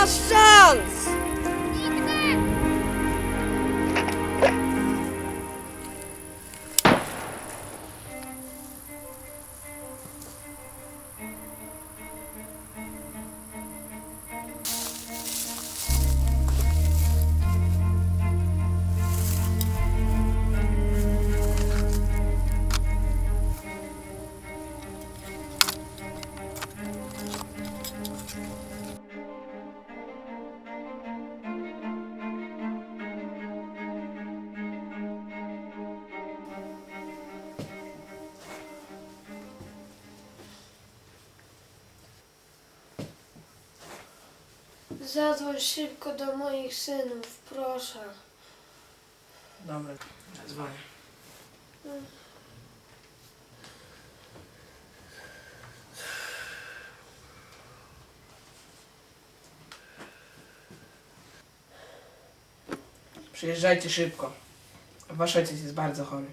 coração. Zadzwoń szybko do moich synów, proszę. Dobra, dzwonię. Przyjeżdżajcie szybko. Wasz ojciec jest bardzo chory.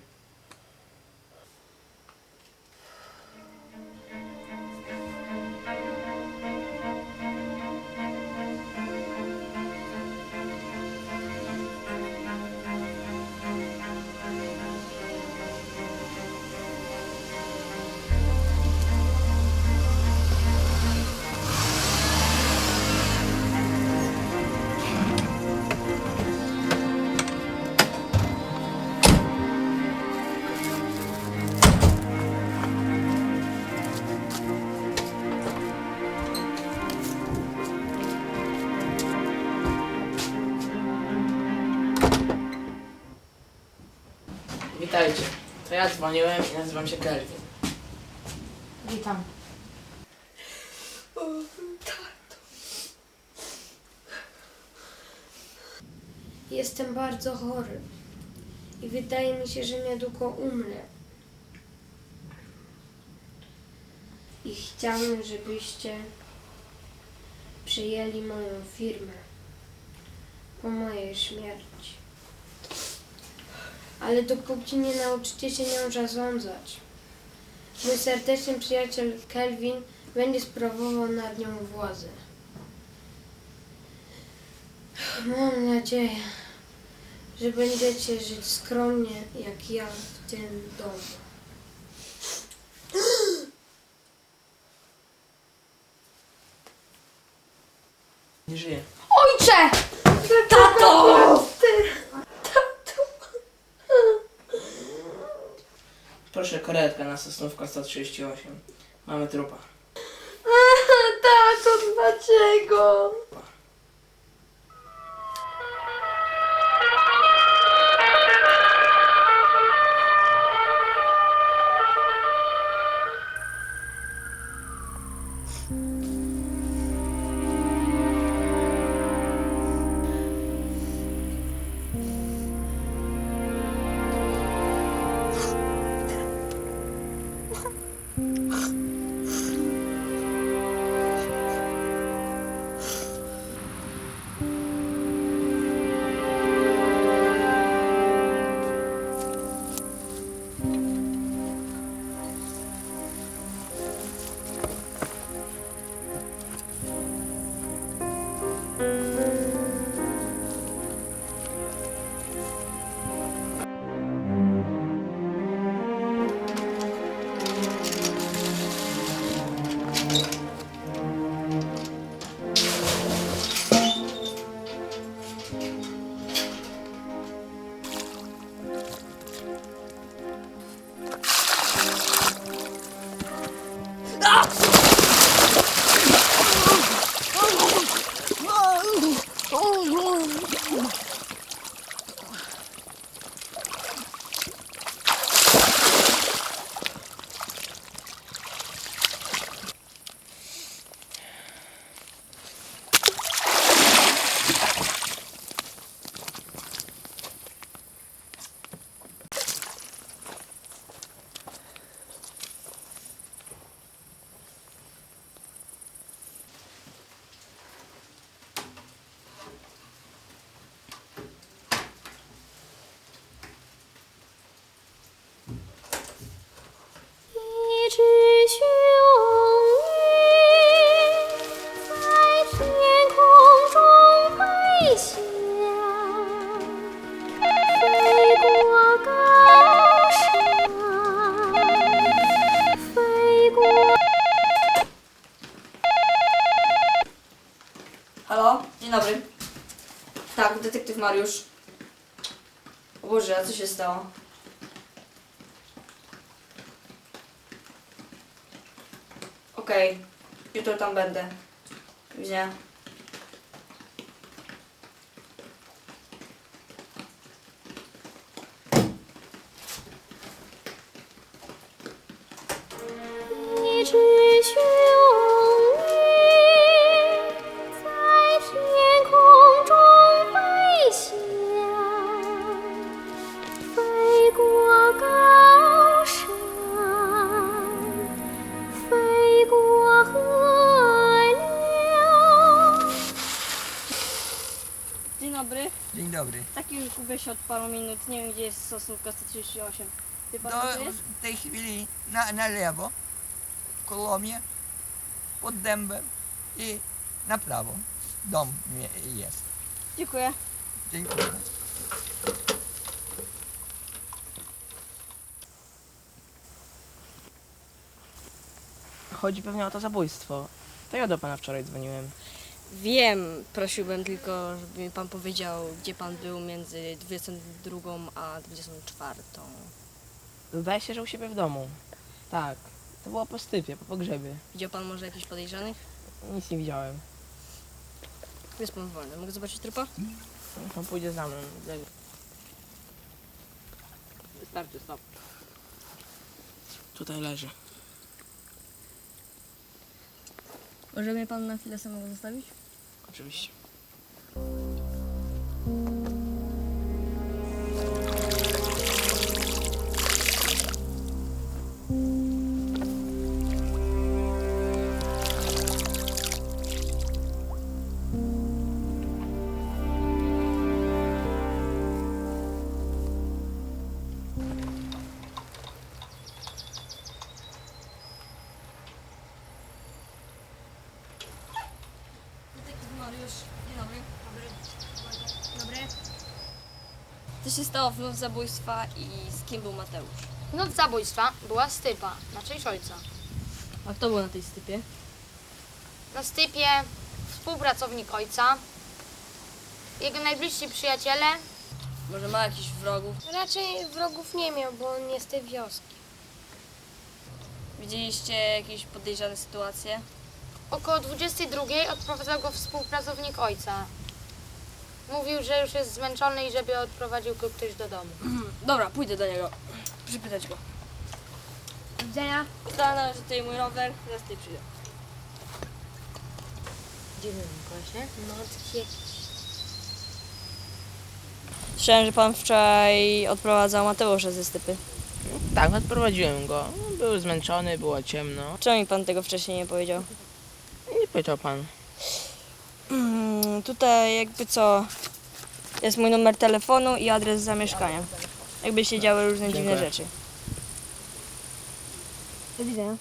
Ja dzwoniłem i nazywam się Kelvin. Witam. Jestem bardzo chory i wydaje mi się, że niedługo umrę. I chciałbym, żebyście przyjęli moją firmę po mojej śmierci. Ale dopóki nie nauczycie się nią zarządzać, mój serdeczny przyjaciel Kelvin będzie sprawował nad nią władzę. Mam nadzieję, że będziecie żyć skromnie jak ja w tym domu. Nie żyje. Ojcze! Tato! Proszę karetka na Sosnówka 138. Mamy trupa. Tato, dlaczego? Stało? Okej, jutro tam będę. Do. Dobry. Taki gubię się od paru minut. Nie wiem gdzie jest Sosnówka 138. Wie pan Do, to jest? tej chwili na, na lewo, w Kolomie, pod dębem i na prawo. Dom mie- jest. Dziękuję. Dziękuję. Chodzi pewnie o to zabójstwo. To ja do pana wczoraj dzwoniłem. Wiem, prosiłbym tylko, żeby mi pan powiedział, gdzie pan był między 22 a 24. Zdaje się, że u siebie w domu. Tak. To było po stypie, po pogrzebie. Widział pan może jakichś podejrzanych? Nic nie widziałem. Jest pan wolny. Mogę zobaczyć trupa? On pójdzie za mną. Wystarczy, stop. Tutaj leży. Może mnie pan na chwilę samego zostawić? Oczywiście. Się stało w noc zabójstwa i z kim był Mateusz? Noc zabójstwa była stypa, na część ojca. A kto był na tej stypie? Na stypie współpracownik ojca, jego najbliżsi przyjaciele. Może ma jakichś wrogów? Raczej wrogów nie miał, bo on nie z tej wioski. Widzieliście jakieś podejrzane sytuacje? Około 22 odprowadzał go współpracownik ojca. Mówił, że już jest zmęczony i żeby odprowadził go ktoś do domu. Dobra, pójdę do niego. Przypytać go. Do widzenia. Stanę, że tutaj mój rower, zaraz tutaj przyjdę. Był Mikołasie? No, jakiś Słyszałem, że pan wczoraj odprowadzał Mateusza ze stypy. Tak, odprowadziłem go. Był zmęczony, było ciemno. Czemu mi pan tego wcześniej nie powiedział? Nie pytał pan. Mm, tutaj jakby co, jest mój numer telefonu i adres zamieszkania. Jakby się działy różne dziwne rzeczy. Do widzenia.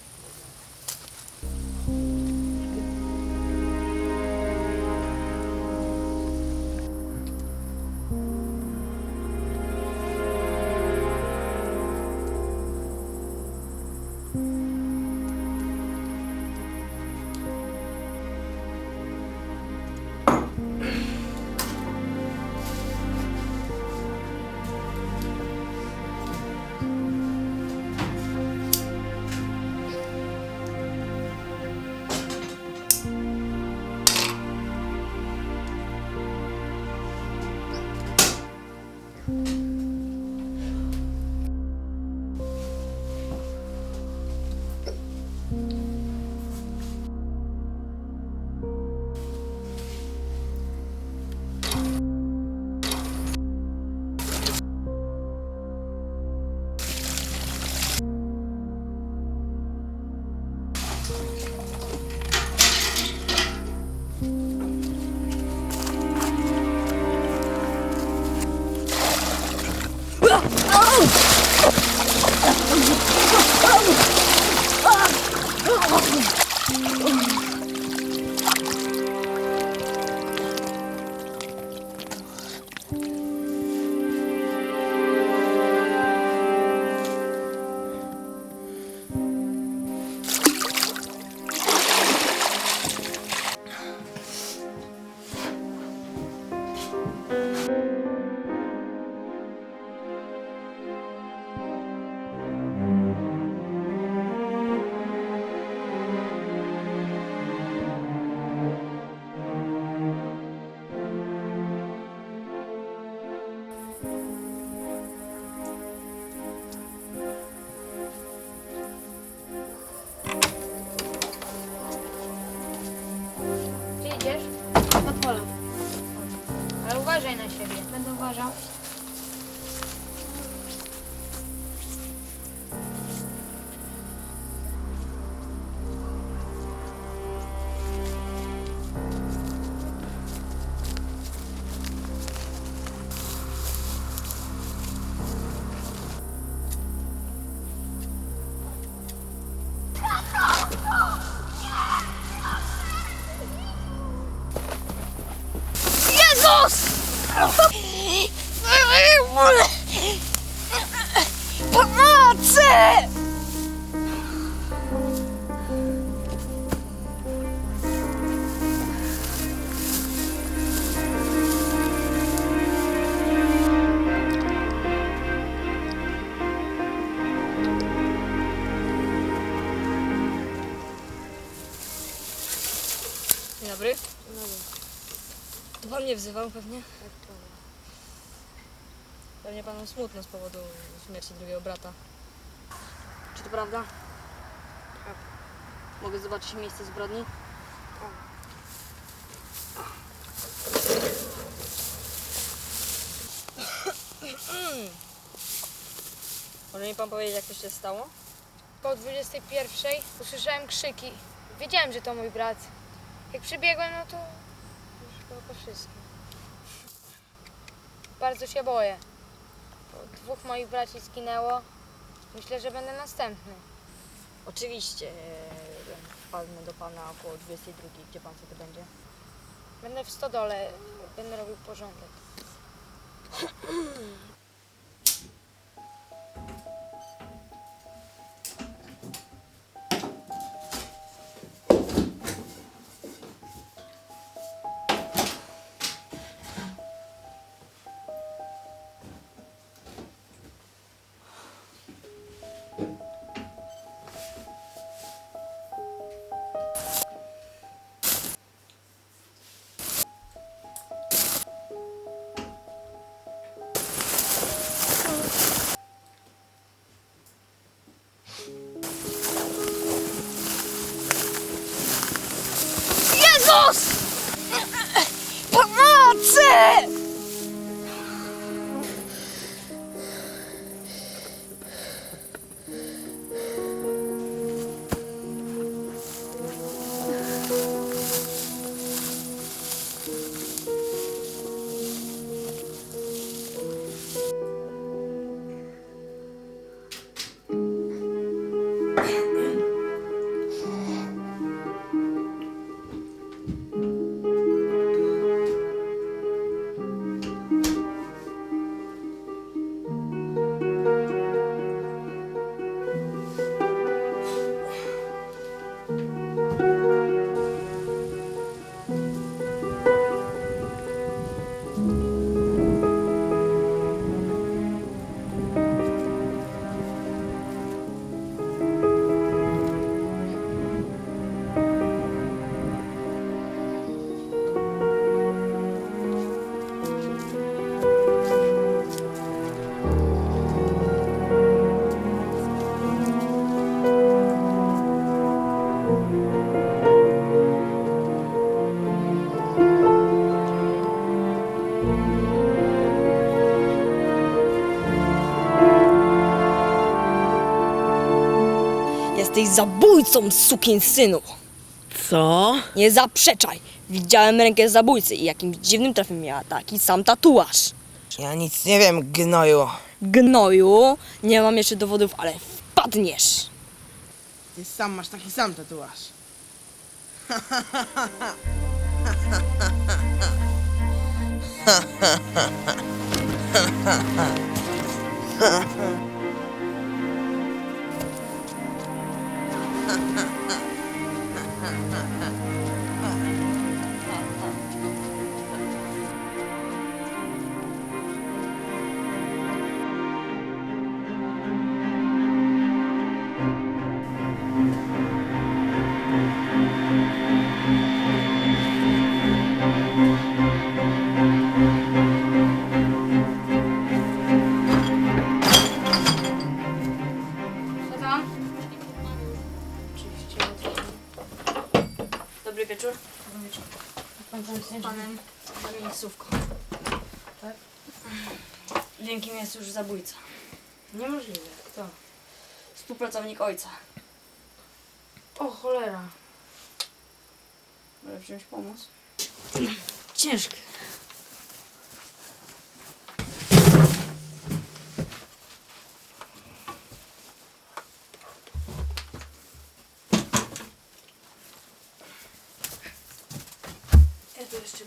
To pan mnie wzywał pewnie? Pewnie panu smutno z powodu śmierci drugiego brata. Czy to prawda? Tak. Mogę zobaczyć miejsce zbrodni? Może mi pan powiedzieć, jak to się stało? Po 21 usłyszałem krzyki. Wiedziałem, że to mój brat. Jak przybiegłem, no to było po wszystkim. Bardzo się boję. Bo dwóch moich braci zginęło. Myślę, że będę następny. Oczywiście. e, Wpadnę do pana około 22. Gdzie pan wtedy będzie? Będę w stodole. Będę robił porządek. Jesteś zabójcą, synu. Co? Nie zaprzeczaj. Widziałem rękę zabójcy i jakimś dziwnym trafem miała taki sam tatuaż. Ja nic nie wiem, gnoju. Gnoju, nie mam jeszcze dowodów, ale wpadniesz. Ty sam masz taki sam tatuaż. Co słówko. Tak? Wiem, kim jest już zabójca. Niemożliwe. Kto? Współpracownik ojca. O cholera. Może wziąć pomóc? Ciężkie. Ja tu jeszcze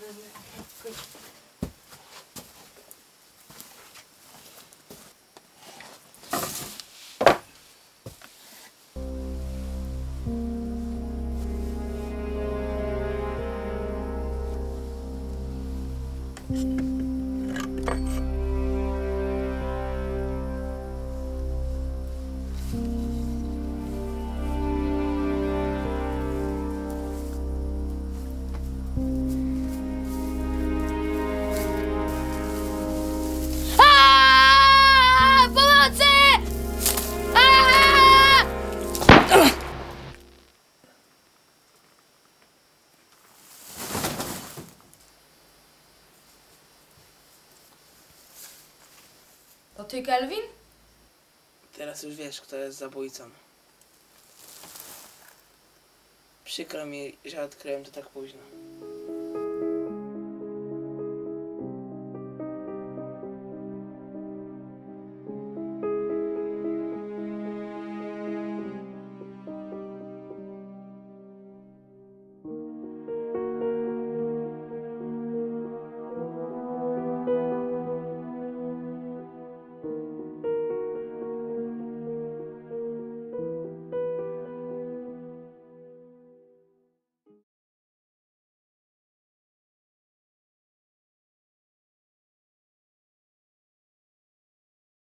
ty, Kelvin? Teraz już wiesz, kto jest zabójcą. Przykro mi, że odkryłem to tak późno.